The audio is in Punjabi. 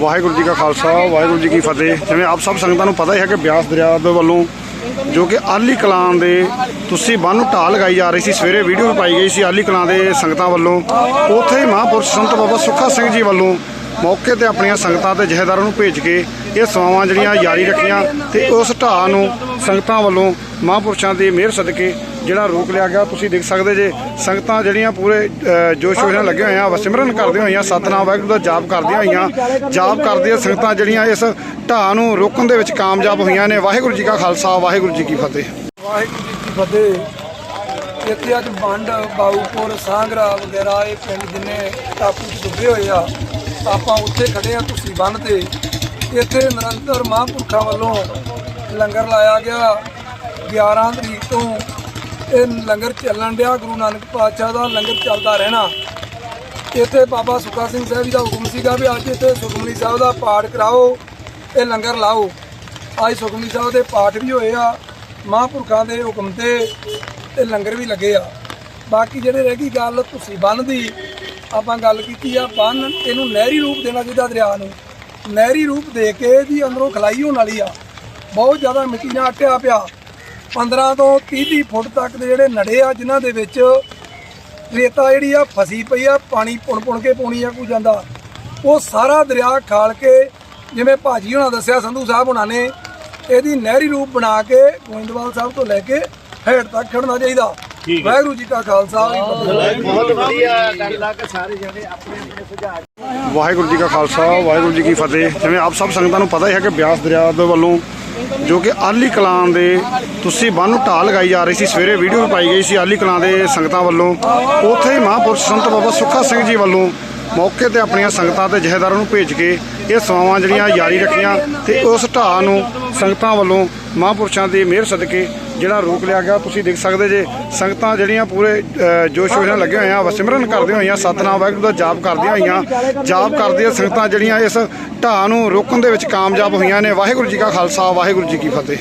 ਵਾਹਿਗੁਰੂ ਜੀ ਕਾ ਖਾਲਸਾ, ਵਾਹਿਗੁਰੂ ਜੀ ਕੀ ਫਤਿਹ। ਜਿਵੇਂ ਆਪ ਸਭ ਸੰਗਤਾਂ ਨੂੰ ਪਤਾ ਹੀ ਹੈ ਕਿ ਬਿਆਸ ਦਰਿਆ ਦੇ ਵੱਲੋਂ ਜੋ ਕਿ ਆਲੀ ਕਲਾਂ ਦੇ ਤੁਸੀਂ ਬੰਨ ਨੂੰ ਢਾਹ ਲਗਾਈ ਜਾ ਰਹੀ ਸੀ, ਸਵੇਰੇ ਵੀਡੀਓ ਵੀ ਪਾਈ ਗਈ ਸੀ ਆਲੀ ਕਲਾਂ ਦੇ ਸੰਗਤਾਂ ਵੱਲੋਂ। ਉੱਥੇ ਹੀ ਮਹਾਂਪੁਰਸ਼ ਸੰਤ ਬਾਬਾ ਸੁੱਖਾ ਸਿੰਘ ਜੀ ਵੱਲੋਂ ਮੌਕੇ ਤੇ ਆਪਣੀਆਂ ਸੰਗਤਾਂ ਤੇ ਜਹੇਦਾਰਾਂ ਨੂੰ ਭੇਜ ਕੇ ਇਹ ਸੇਵਾਵਾਂ ਜਿਹੜੀਆਂ ਜਾਰੀ ਰੱਖੀਆਂ ਤੇ ਉਸ ਢਾਹ ਨੂੰ ਸੰਗਤਾਂ ਵੱਲੋਂ ਮਹਾਂਪੁਰਸ਼ਾਂ ਦੀ ਮਿਹਰ ਸਦਕੇ ਜਿਹੜਾ ਰੋਕ ਲਿਆ ਗਿਆ ਤੁਸੀਂ ਦੇਖ ਸਕਦੇ ਜੇ ਸੰਗਤਾਂ ਜਿਹੜੀਆਂ ਪੂਰੇ ਅ, ਜੋਸ਼ ਨਾਲ ਲੱਗੇ ਹੋਏ ਆ ਸਿਮਰਨ ਕਰਦੀਆਂ ਹੋਈਆਂ ਸਤਨਾਮ ਵਾਹਿਗੁਰੂ ਦਾ ਜਾਪ ਕਰਦੀਆਂ ਹੋਈਆਂ ਜਾਪ ਕਰਦੀਆਂ ਸੰਗਤਾਂ ਜਿਹੜੀਆਂ ਇਸ ਢਾਹ ਨੂੰ ਰੋਕਣ ਦੇ ਵਿੱਚ ਕਾਮਯਾਬ ਹੋਈਆਂ ਨੇ। ਵਾਹਿਗੁਰੂ ਜੀ ਕਾ ਖਾਲਸਾ ਵਾਹਿਗੁਰੂ ਜੀ ਕੀ ਫਤਿਹ। ਵਾਹਿਗੁਰੂ ਜੀ ਕੀ ਫਤਿਹ। ਇੱਥੇ ਅੱਜ ਬੰਡ ਬਾਊਪੁਰ ਸਾਂਗਰਾ ਵਗੈਰਾ ਇਹ ਪਿੰਡ ਜਿੰਨੇ ਟਾਪੂ 'ਚ ਡੁੱਬੇ ਹੋਏ ਆ ਆਪਾਂ ਉੱਥੇ ਖੜੇ ਆ ਤੁਸੀਂ ਬੰਨ ਤੇ। ਇੱਥੇ ਨਿਰੰਤਰ ਮਹਾਂਪੁਰਖਾਂ ਵੱਲੋਂ ਲੰਗਰ ਲਾਇਆ ਗਿਆ। 11 ਤਰੀਕ ਤੋਂ ਇਹ ਲੰਗਰ ਚੱਲਣ ਡਿਆ, ਗੁਰੂ ਨਾਨਕ ਪਾਤਸ਼ਾਹ ਦਾ ਲੰਗਰ ਚੱਲਦਾ ਰਹਿਣਾ। ਇੱਥੇ ਬਾਬਾ ਸੁੱਖਾ ਸਿੰਘ ਸਾਹਿਬ ਜੀ ਦਾ ਹੁਕਮ ਸੀਗਾ ਵੀ ਅੱਜ ਇੱਥੇ ਸੁਖਮਨੀ ਸਾਹਿਬ ਦਾ ਪਾਠ ਕਰਾਓ, ਇਹ ਲੰਗਰ ਲਾਓ। ਅੱਜ ਸੁਖਮਨੀ ਸਾਹਿਬ ਦੇ ਪਾਠ ਵੀ ਹੋਏ ਆ, ਮਹਾਂਪੁਰਖਾਂ ਦੇ ਹੁਕਮ ਤੇ ਤੇ ਲੰਗਰ ਵੀ ਲੱਗੇ ਆ। ਬਾਕੀ ਜਿਹੜੇ ਰਹਿ ਗਈ ਗੱਲ ਤੁਸੀਂ ਬੰਨ ਦੀ, ਆਪਾਂ ਗੱਲ ਕੀਤੀ ਆ ਬੰਨ ਇਹਨੂੰ ਨਹਿਰੀ ਰੂਪ ਦੇਣਾ ਚਾਹੀਦਾ ਦਰਿਆ ਨੂੰ। ਨਹਿਰੀ ਰੂਪ ਦੇ ਕੇ ਇਹਦੀ ਅੰਦਰੋਂ ਖਲਾਈ ਹੋਣ ਵਾਲੀ ਆ। ਬਹੁਤ ਜ਼ਿਆਦਾ ਮਿੱਟੀ ਨਾਲ ਅਟਿਆ ਪਿਆ। 15 ਤੋਂ 30 ਫੁੱਟ ਤੱਕ ਦੇ ਜਿਹੜੇ ਨੜੇ ਆ ਜਿਨ੍ਹਾਂ ਦੇ ਵਿੱਚ ਰੇਤਾ ਜਿਹੜੀ ਆ ਫਸੀ ਪਈ ਆ ਪਾਣੀ ਪੁਣ ਪੁਣ ਕੇ ਪੋਣੀ ਆ ਕੋਈ ਜਾਂਦਾ। ਉਹ ਸਾਰਾ ਦਰਿਆ ਖਾਲ ਕੇ ਜਿਵੇਂ ਭਾਜੀ ਹੁਣਾਂ ਦੱਸਿਆ ਸੰਧੂ ਸਾਹਿਬ ਹੁਣਾਂ ਨੇ ਇਹਦੀ ਨਹਿਰੀ ਰੂਪ ਬਣਾ ਕੇ ਗੋਇੰਦਵਾਲ ਸਾਹਿਬ ਤੋਂ ਲੈ ਕੇ ਹੇਠ ਤੱਕ ਖੜਨਾ ਚਾਹੀਦਾ। ਵਾਹਿਗੁਰੂ ਜੀ ਕਾ ਖਾਲਸਾ ਵਾਹਿਗੁਰੂ ਜੀ ਕੀ ਫਤਿਹ। ਵਾਹਿਗੁਰੂ ਜੀ ਕਾ ਖਾਲਸਾ ਵਾਹਿਗੁਰੂ ਜੀ ਕੀ ਫਤਿਹ। ਜਿਵੇਂ ਆਪ ਸਭ ਸੰਗਤਾਂ ਨੂੰ ਪਤਾ ਹੀ ਹੈ ਕਿ ਬਿਆਸ ਦਰਿਆ ਦੇ ਵੱਲੋਂ ਜੋ ਕਿ ਆਲੀ ਕਲਾਂ ਦੇ ਤੁਸੀਂ ਬੰਨ ਨੂੰ ਢਾਹ ਲਗਾਈ ਜਾ ਰਹੀ ਸੀ, ਸਵੇਰੇ ਵੀਡੀਓ ਪਾਈ ਗਈ ਸੀ ਆਲੀ ਕਲਾਂ ਦੇ ਸੰਗਤਾਂ ਵੱਲੋਂ। ਉੱਥੇ ਹੀ ਮਹਾਂਪੁਰਸ਼ ਸੰਤ ਬਾਬਾ ਸੁੱਖਾ ਸਿੰਘ ਜੀ ਵੱਲੋਂ ਮੌਕੇ ਤੇ ਆਪਣੀਆਂ ਸੰਗਤਾਂ ਤੇ ਜਹੇਦਾਰਾਂ ਨੂੰ ਭੇਜ ਕੇ ਇਹ ਸੇਵਾਵਾਂ ਜਿਹੜੀਆਂ ਜਾਰੀ ਰੱਖੀਆਂ ਤੇ ਉਸ ਢਾਹ ਨੂੰ ਸੰਗਤਾਂ ਵੱਲੋਂ ਮਹਾਂਪੁਰਸ਼ਾਂ ਦੀ ਮਿਹਰ ਸਦਕੇ ਜਿਹੜਾ ਰੋਕ ਲਿਆ ਗਿਆ ਤੁਸੀਂ ਦੇਖ ਸਕਦੇ ਜੇ ਸੰਗਤਾਂ ਜਿਹੜੀਆਂ ਪੂਰੇ ਅ, ਜੋਸ਼ ਨਾਲ ਲੱਗੇ ਹੋਏ ਆ ਸਿਮਰਨ ਕਰਦੀਆਂ ਹੋਈਆਂ ਸਤਨਾਮ ਵਾਹਿਗੁਰੂ ਦਾ ਜਾਪ ਕਰਦੀਆਂ ਹੋਈਆਂ ਜਾਪ ਕਰਦੀਆਂ ਸੰਗਤਾਂ ਜਿਹੜੀਆਂ ਇਸ ਢਾਹ ਨੂੰ ਰੋਕਣ ਦੇ ਵਿੱਚ ਕਾਮਯਾਬ ਹੋਈਆਂ ਨੇ। ਵਾਹਿਗੁਰੂ ਜੀ ਕਾ ਖਾਲਸਾ ਵਾਹਿਗੁਰੂ ਜੀ ਕੀ ਫਤਿਹ।